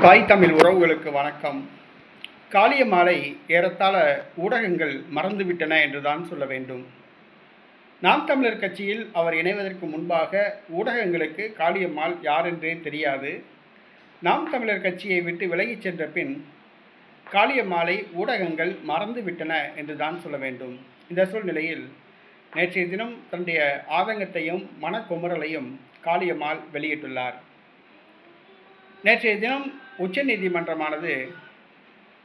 தாய் தமிழ் உறவுகளுக்கு வணக்கம். காளியம்மாளை ஏறத்தாழ ஊடகங்கள் மறந்துவிட்டன என்றுதான் சொல்ல வேண்டும். நாம் தமிழர் கட்சியில் அவர் இணைவதற்கு முன்பாக ஊடகங்களுக்கு காளியம்மாள் யார் என்றே தெரியாது. நாம் தமிழர் கட்சியை விட்டு விலகிச் சென்ற பின் காளியம்மாளை ஊடகங்கள் மறந்துவிட்டன என்றுதான் சொல்ல வேண்டும். இந்த சூழ்நிலையில் நேற்றைய தினம் தன்னுடைய ஆதங்கத்தையும் மனக்குமுறலையும் காளியம்மாள் வெளியிட்டுள்ளார். நேற்றைய தினம் உச்சநீதிமன்றமானது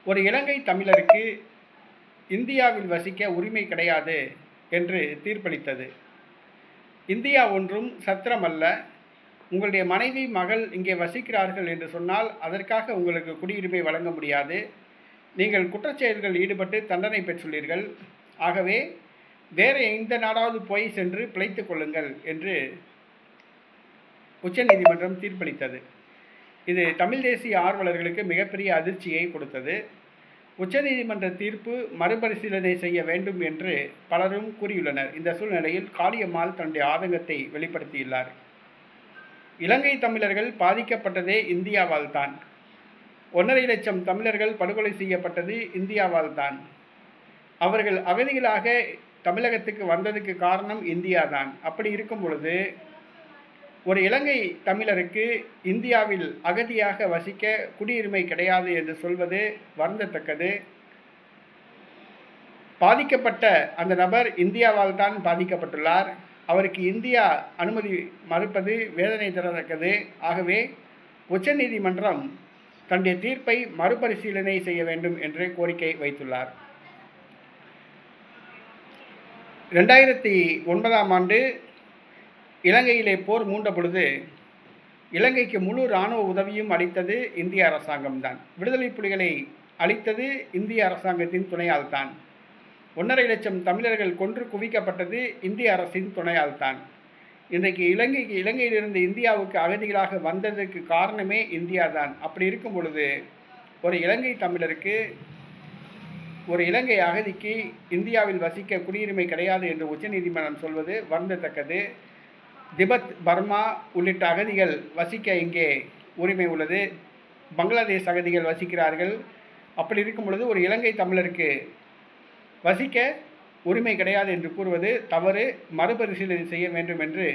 ஒரு இலங்கை தமிழருக்கு இந்தியாவில் வசிக்க உரிமை கிடையாது என்று தீர்ப்பளித்தது. இந்தியா ஒன்றும் சத்திரமல்ல. உங்களுடைய மனைவி மகள் இங்கே வசிக்கிறார்கள் என்று சொன்னால் அதற்காக உங்களுக்கு குடியுரிமை வழங்க முடியாது. நீங்கள் குற்றச்செயல்கள் ஈடுபட்டு தண்டனை பெற்றுள்ளீர்கள். ஆகவே வேறு எந்த நாடாவது போய் சென்று பிழைத்துக் கொள்ளுங்கள் என்று உச்சநீதிமன்றம் தீர்ப்பளித்தது. இது தமிழ் தேசிய ஆர்வலர்களுக்கு மிகப்பெரிய அதிர்ச்சியை கொடுத்தது. உச்சநீதிமன்ற தீர்ப்பு மறுபரிசீலனை செய்ய வேண்டும் என்று பலரும் கூறியுள்ளனர். இந்த சூழ்நிலையில் காளியம்மாள் தன்னுடைய ஆதங்கத்தை வெளிப்படுத்தியுள்ளார். இலங்கை தமிழர்கள் பாதிக்கப்பட்டதே இந்தியாவால் தான். ஒன்றரை லட்சம் தமிழர்கள் படுகொலை செய்யப்பட்டது இந்தியாவால் தான். அவர்கள் அகதிகளாக தமிழகத்துக்கு வந்ததுக்கு காரணம் இந்தியா தான். அப்படி இருக்கும் பொழுது ஒரு இலங்கை தமிழருக்கு இந்தியாவில் அகதியாக வசிக்க குடியுரிமை கிடையாது என்று சொல்வது வருந்தத்தக்கது. பாதிக்கப்பட்ட அந்த நபர் இந்தியாவால் தான் பாதிக்கப்பட்டுள்ளார். அவருக்கு இந்தியா அனுமதி மறுப்பது வேதனை தரத்தக்கது. ஆகவே உச்சநீதிமன்றம் தன்னுடைய தீர்ப்பை மறுபரிசீலனை செய்ய வேண்டும் என்று கோரிக்கை வைத்துள்ளார். ரெண்டாயிரத்தி ஒன்பதாம் ஆண்டு இலங்கையிலே போர் மூண்ட பொழுது இலங்கைக்கு முழு இராணுவ உதவியும் அளித்தது இந்திய அரசாங்கம்தான். விடுதலை புலிகளை அளித்தது இந்திய அரசாங்கத்தின் துணையால் தான் ஒன்றரை லட்சம் தமிழர்கள் கொன்று குவிக்கப்பட்டது இந்திய அரசின் துணையால் தான் இன்றைக்கு இலங்கைக்கு இலங்கையிலிருந்து இந்தியாவுக்கு அகதிகளாக வந்ததற்கு காரணமே இந்தியா தான் அப்படி இருக்கும் பொழுது ஒரு இலங்கை தமிழருக்கு ஒரு இலங்கை அகதிக்கு இந்தியாவில் வசிக்க குடியுரிமை கிடையாது என்று உச்சநீதிமன்றம் சொல்வது வருந்தத்தக்கது. திபெத் பர்மா உள்ளிட்ட அகதிகள் வசிக்க இங்கே உரிமை உள்ளது. பங்களாதேஷ் அகதிகள் வசிக்கிறார்கள். அப்படி இருக்கும் பொழுது ஒரு இலங்கை தமிழருக்கு வசிக்க உரிமை கிடையாது என்று கூறுவது தவறு. மறுபரிசீலனை செய்ய வேண்டும் என்று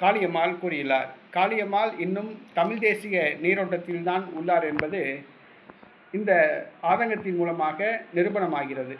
காளியம்மாள் கூறியுள்ளார். காளியம்மாள் இன்னும் தமிழ் தேசிய நீரோட்டத்தில்தான் உள்ளார் என்பது இந்த ஆதங்கத்தின் மூலமாக நிரூபணமாகிறது.